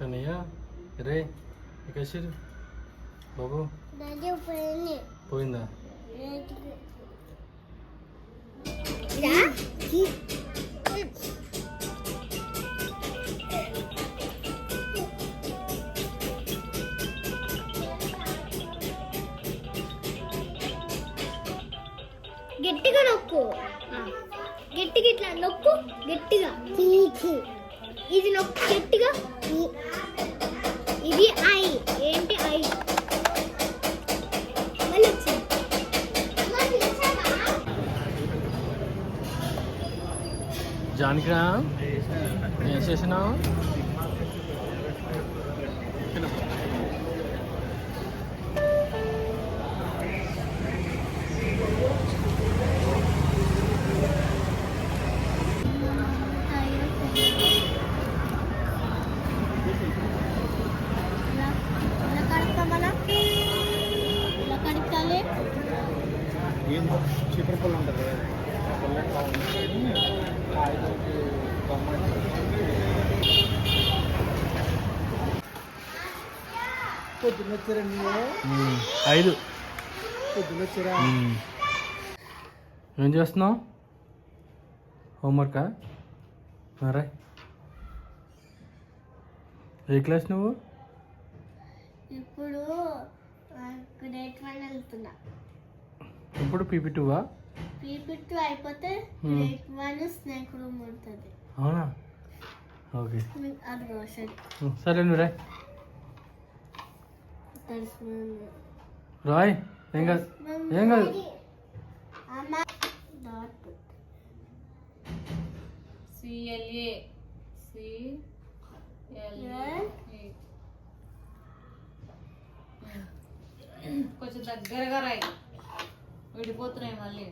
కన్నయ్య రే ఎక్కడిరు బాబు పోయిందా గట్టిగా నొక్కు గట్టిగా ఇట్లా నొక్కు గట్టిగా ఇది నొక్కు గట్టిగా ఇది ఐ. ఏంటి ఐ? మళ్ళీ వచ్చింది జానకిరా ఏం చేసినావు ఏం చీపురు పుల్ల ఉంటుంది పొద్దున్న వచ్చారండి ఐదు. పొద్దున్న వచ్చారా. ఏం చేస్తున్నావు? హోంవర్కా? మరే. ఏ క్లాస్ నువ్వు? ఇప్పుడు గ్రేట్ వన్ వెళ్తున్నా. ఇప్పుడు పీపీ టూవా పీపీ టూ అయిపోతే Hmm. Great one snake room ఉంటుంది. అవునా? ఓకే. అది రోషన్. మ్మ్. సరే నువ్వు రాయ్ రాయ్ ఏం కాదు? ఏం కాదు? సిఎల్ఏ. సిఎల్ఏ. కొంచెం దగ్గరగా రాయి. విడిపోతున్నాయి మళ్ళీ.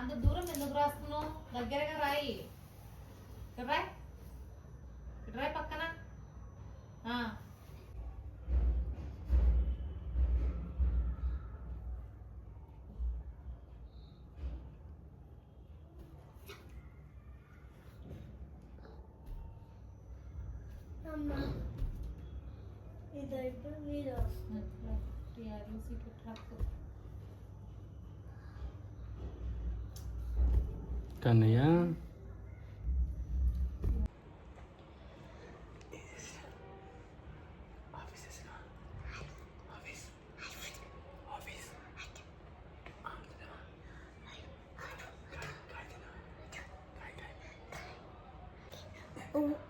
అంత దూరం ఎందుకు రాస్తున్నావు దగ్గరగా రాయి ఇక్కడ రాయ్ ఇక్కడ రాయ్ పక్కన ఆ. అమ్మ ఇది ఇప్పుడు మీరు TRS Kannayya I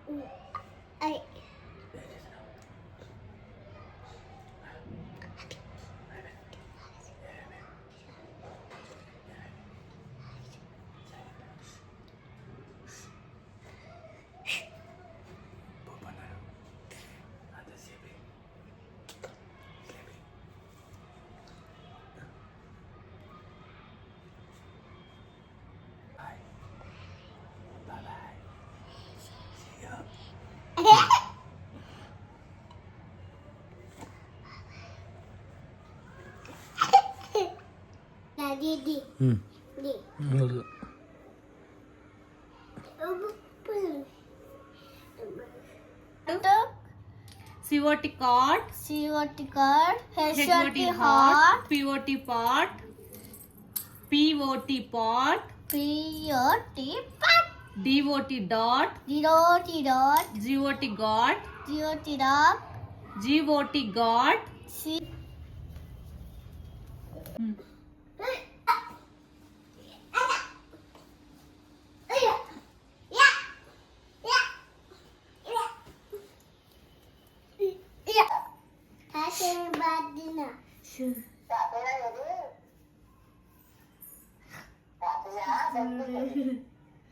C O T cot C O T cot H O T hot P O T pot P O T pot P O T pot D O T dot D O T dot G O T got G O T dot G O T got C Thank you.